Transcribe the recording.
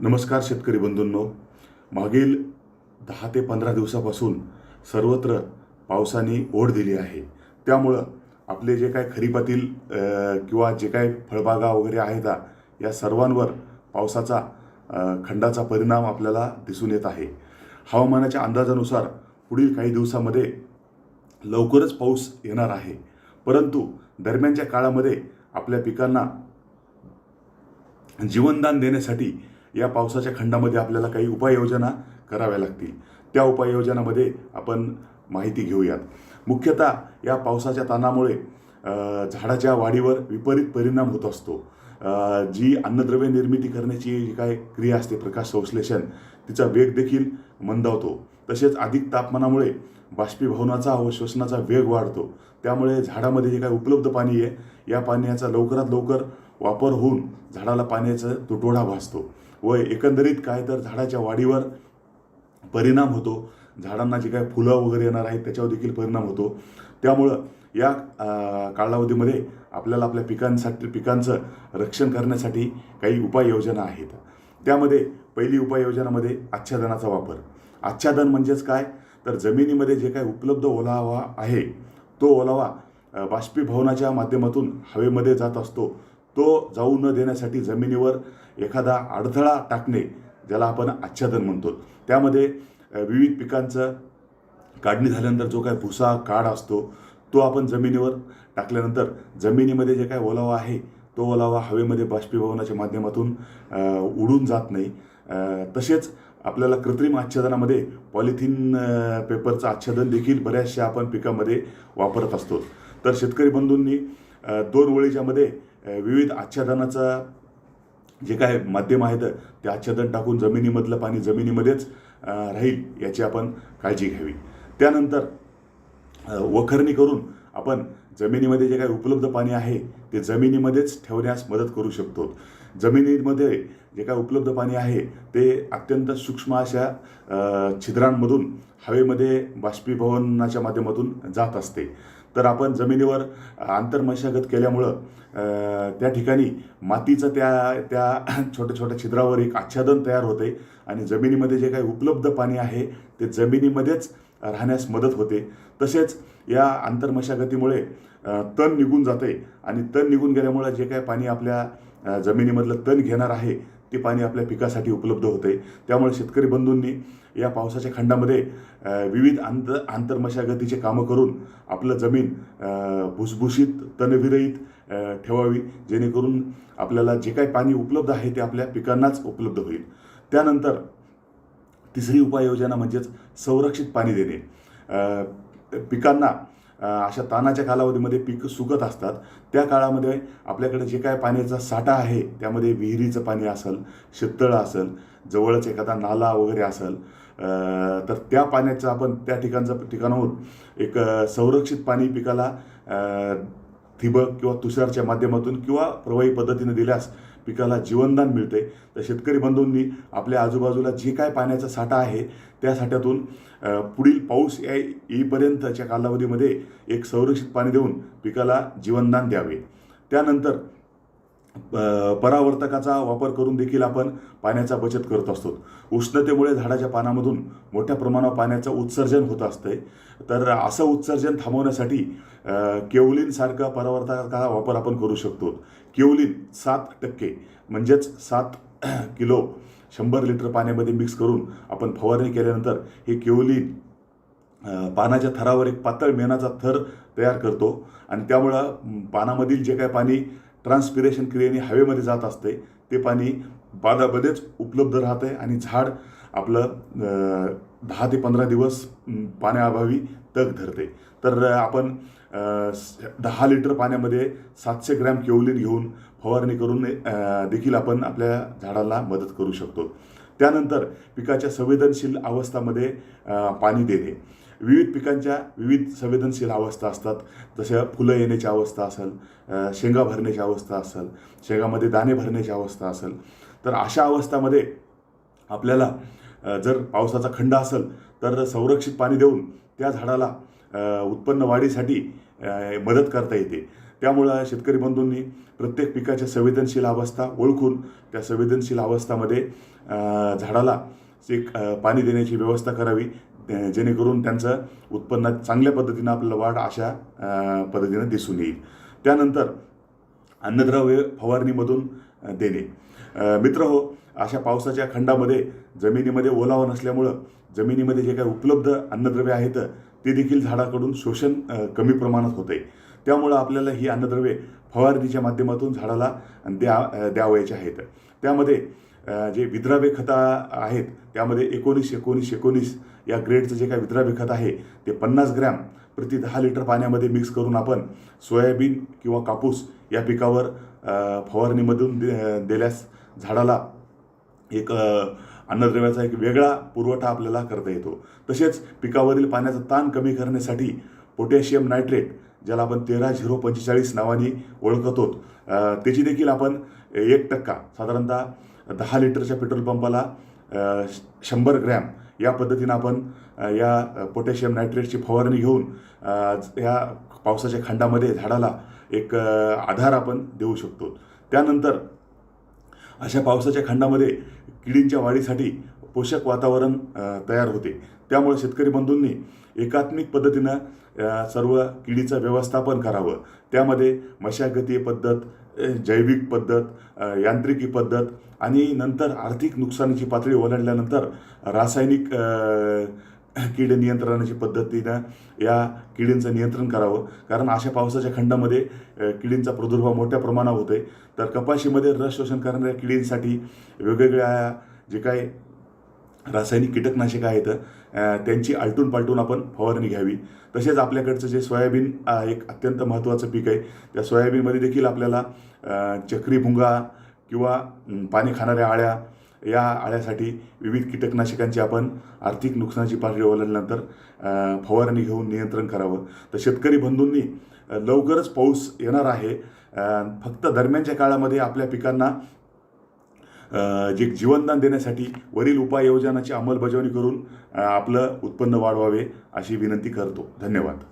नमस्कार शेतकरी बंधूंनो. मागील दहा ते पंधरा दिवसापासून सर्वत्र पावसाने ओढ दिली आहे. त्यामुळं आपले जे काय खरीपातील किंवा जे काय फळबागा वगैरे आहेत या सर्वांवर पावसाचा खंडाचा परिणाम आपल्याला दिसून येत आहे. हवामानाच्या अंदाजानुसार पुढील काही दिवसामध्ये लवकरच पाऊस येणार आहे. परंतु दरम्यानच्या काळामध्ये आपल्या पिकांना जीवनदान देण्यासाठी या पावसाच्या खंडामध्ये आपल्याला काही उपाययोजना कराव्या लागतील. त्या उपाययोजनामध्ये आपण माहिती घेऊयात. मुख्यतः या पावसाच्या ताणामुळे झाडाच्या वाढीवर विपरीत परिणाम होत असतो. जी अन्नद्रव्य निर्मिती करण्याची जी काय क्रिया असते प्रकाश संश्लेषण तिचा वेग देखील मंदावतो. तसेच अधिक तापमानामुळे बाष्पीभवनाचा व श्वसनाचा वेग वाढतो. त्यामुळे झाडामध्ये जे काय उपलब्ध पाणी आहे या पाण्याचा लवकरात लवकर वापर होऊन झाडाला पाण्याचा तुटवडा भासतो. व एकंदरीत काय तर झाडाच्या वाढीवर परिणाम होतो. झाडांना जे काय फुलं वगैरे येणार आहेत त्याच्यावर देखील परिणाम होतो. त्यामुळं या कालावधीमध्ये आपल्याला आपल्या पिकांसाठी पिकांचं रक्षण करण्यासाठी काही उपाययोजना आहेत. त्यामध्ये पहिली उपाययोजनामध्ये आच्छादनाचा वापर. आच्छादन म्हणजेच काय? तर जमिनीमध्ये जे काय उपलब्ध ओलावा आहे तो ओलावा बाष्पीभवनाच्या माध्यमातून हवेमध्ये जात असतो. तो जाऊ न देण्यासाठी जमिनीवर एखादा अडथळा टाकणे ज्याला आपण आच्छादन म्हणतो. त्यामध्ये विविध पिकांचं काढणी झाल्यानंतर जो काय भुसा काड असतो तो आपण जमिनीवर टाकल्यानंतर जमिनीमध्ये जे काय ओलावा आहे तो ओलावा हवेमध्ये बाष्पीभवनाच्या माध्यमातून उडून जात नाही. तसेच आपल्याला कृत्रिम आच्छादनामध्ये पॉलिथिन पेपरचं आच्छादन देखील बऱ्याचशा आपण पिकामध्ये वापरत असतो. तर शेतकरी बंधूंनी दोन ओळीच्यामध्ये विविध आच्छादनाचा जे काय माध्यम आहेत ते आच्छादन टाकून जमिनीमधलं पाणी जमिनीमध्येच राहील याची आपण काळजी घ्यावी. त्यानंतर वखरणी करून आपण जमिनीमध्ये जे काही उपलब्ध पाणी आहे ते जमिनीमध्येच ठेवण्यास मदत करू शकतो. जमिनीमध्ये जे काय उपलब्ध पाणी आहे ते अत्यंत सूक्ष्म अशा छिद्रांमधून हवेमध्ये बाष्पीभवनाच्या माध्यमातून जात असते. तर आपण जमिनीवर आंतरमशागत केल्यामुळं त्या ठिकाणी मातीचं त्या त्या छोट्या छोट्या छिद्रावर एक आच्छादन तयार होते आणि जमिनीमध्ये जे काही उपलब्ध पाणी आहे ते जमिनीमध्येच राहण्यास मदत होते. तसेच या आंतरमशागतीमुळे तण निघून जाते आणि तण निघून गेल्यामुळं जे काय पाणी आपल्या जमिनीमधलं तण घेणार आहे ते पाणी आपल्या पिकासाठी उपलब्ध होते त्यामुळे शेतकरी बंधूंनी या पावसाच्या खंडामध्ये विविध आंत आंतरमशागतीचे कामं करून आपलं जमीन भुसभुशीत तणविरहित ठेवावी जेणेकरून आपल्याला जे काही पाणी उपलब्ध आहे ते आपल्या पिकांनाच उपलब्ध होईल. त्यानंतर तिसरी उपाययोजना म्हणजेच संरक्षित पाणी देणे. पिकांना अशा तानाच्या कालावधीमध्ये पिकं सुकत असतात. त्या काळामध्ये आपल्याकडे जे काय पाण्याचा साठा आहे त्यामध्ये विहिरीचं पाणी असेल शेततळं असेल जवळच एखादा नाला वगैरे असेल तर त्या पाण्याचं आपण त्या ठिकाणचं ठिकाणाहून एक संरक्षित पाणी पिकाला ठिबक किंवा तुषारच्या माध्यमातून किंवा प्रवाही पद्धतीने दिल्यास पिकाला जीवनदान मिळते. तर शेतकरी बंधूंनी आपल्या आजूबाजूला जे काय पाण्याचा साठा आहे त्या साठ्यातून पुढील पाऊस या येईपर्यंतच्या कालावधीमध्ये एक संरक्षित पाणी देऊन पिकाला जीवनदान द्यावे. त्यानंतर परावर्तकाचा वापर करून देखील आपण पाण्याचा बचत करत असतो. उष्णतेमुळे झाडाच्या पानामधून मोठ्या प्रमाणावर पाण्याचं उत्सर्जन होत असते. तर असं उत्सर्जन थांबवण्यासाठी अ, परावर्तकाचा वापर आपण करू शकतो. केवलीन सात टक्के म्हणजेच सात किलो शंभर लिटर पाण्यामध्ये मिक्स करून आपण फवारणी केल्यानंतर हे केवलीन पानाच्या थरावर एक पातळ मेणाचा थर तयार करतो. आणि त्यामुळं पानामधील जे काय पाणी ट्रान्सपिरेशन क्रियेने हवेमध्ये जात असते ते पाणी पानामध्येच उपलब्ध राहते आणि झाड आपलं दहा ते पंधरा दिवस पाण्याअभावी तग धरते. तर आपण दहा लिटर पाण्यामध्ये सातशे ग्रॅम केवलीन घेऊन फवारणी करून देखील आपण आपल्या झाडाला मदत करू शकतो. त्यानंतर पिकाच्या संवेदनशील अवस्थामध्ये पाणी देणे. विविध पिकांच्या विविध संवेदनशील अवस्था असतात. जशा फुलं येण्याची अवस्था असेल शेंगा भरण्याची अवस्था असेल शेंगामध्ये दाणे भरण्याची अवस्था असेल तर अशा अवस्थामध्ये आपल्याला जर पावसाचा खंड असेल तर संरक्षित पाणी देऊन त्या झाडाला उत्पन्न वाढीसाठी मदत करता येते. त्यामुळं शेतकरी बंधूंनी प्रत्येक पिकाच्या संवेदनशील अवस्था ओळखून त्या संवेदनशील अवस्थामध्ये झाडाला एक पाणी देण्याची व्यवस्था करावी. अ, जेणेकरून त्यांचं उत्पन्नात चांगल्या पद्धतीनं आपल्याला वाढ अशा पद्धतीनं दिसून येईल. त्यानंतर अन्नद्रव्य फवारणीमधून देणे. मित्र हो अशा पावसाच्या खंडामध्ये जमिनीमध्ये ओलावा नसल्यामुळं जमिनीमध्ये जे काही उपलब्ध अन्नद्रव्य आहेत ते देखील झाडाकडून शोषण कमी प्रमाणात होते त्यामुळं आपल्याला ही अन्नद्रव्ये फवारणीच्या माध्यमातून झाडाला द्या द्यावयाचे आहेत. त्यामध्ये जे विद्राव्य खता आहेत त्यामध्ये एकोणीस एकोणीस एकोणीस या ग्रेडचं जे काही विद्राव्य खत आहे ते पन्नास ग्रॅम प्रति दहा लिटर पाण्यामध्ये मिक्स करून आपण सोयाबीन किंवा कापूस या पिकावर फवारणीमधून दे दिल्यास झाडाला एक अन्नद्रव्याचा एक वेगळा पुरवठा आपल्याला करता येतो. तसेच पिकावरील पाण्याचा ताण कमी करण्यासाठी पोटॅशियम नायट्रेट ज्याला आपण तेरा झिरो पंचेचाळीस नावाने ओळखतो त्याची देखील आपण एक टक्का साधारणतः दहा लिटरच्या पेट्रोल पंपाला श- शंभर ग्रॅम या पद्धतीनं आपण या पोटॅशियम नायट्रेटची फवारणी घेऊन या पावसाच्या खंडामध्ये झाडाला एक आधार आपण देऊ शकतो. त्यानंतर अशा पावसाच्या खंडामध्ये किडींच्या वाढीसाठी पोषक वातावरण तयार होते. त्यामुळे शेतकरी बंधूंनी एकात्मिक पद्धतीनं सर्व किडीचं व्यवस्थापन करावं. त्यामध्ये मशागती पद्धत जैविक पद्धत यांत्रिकी पद्धत आणि नंतर आर्थिक नुकसानीची पातळी ओलांडल्यानंतर रासायनिक कीड नियंत्रणाची पद्धतीनं या किडींचं नियंत्रण करावं. कारण अशा पावसाच्या खंडामध्ये किडींचा प्रादुर्भाव मोठ्या प्रमाणावर होतोय. तर कपाशीमध्ये रस शोषण करणाऱ्या किडींसाठी वेगवेगळ्या जे काही रासायनिक कीटकनाशकं आहेत त्यांची आलटून पालटून आपण फवारणी घ्यावी. तसेच आपल्याकडचं जे सोयाबीन एक अत्यंत महत्त्वाचं पीक आहे. त्या सोयाबीनमध्ये देखील आपल्याला चक्री भुंगा किंवा पाणी खाणाऱ्या आळ्या या आळ्यासाठी विविध कीटकनाशकांची आपण आर्थिक नुकसानाची पातळी ओलांडल्यानंतर फवारणी घेऊन नियंत्रण करावं. तर शेतकरी बंधूंनी लवकरच पाऊस येणार आहे. फक्त दरम्यानच्या काळामध्ये आपल्या पिकांना जे जीवनदान देण्यासाठी वरील उपाययोजनाची अंमलबजावणी करून आपलं उत्पन्न वाढवावे अशी विनंती करतो. धन्यवाद.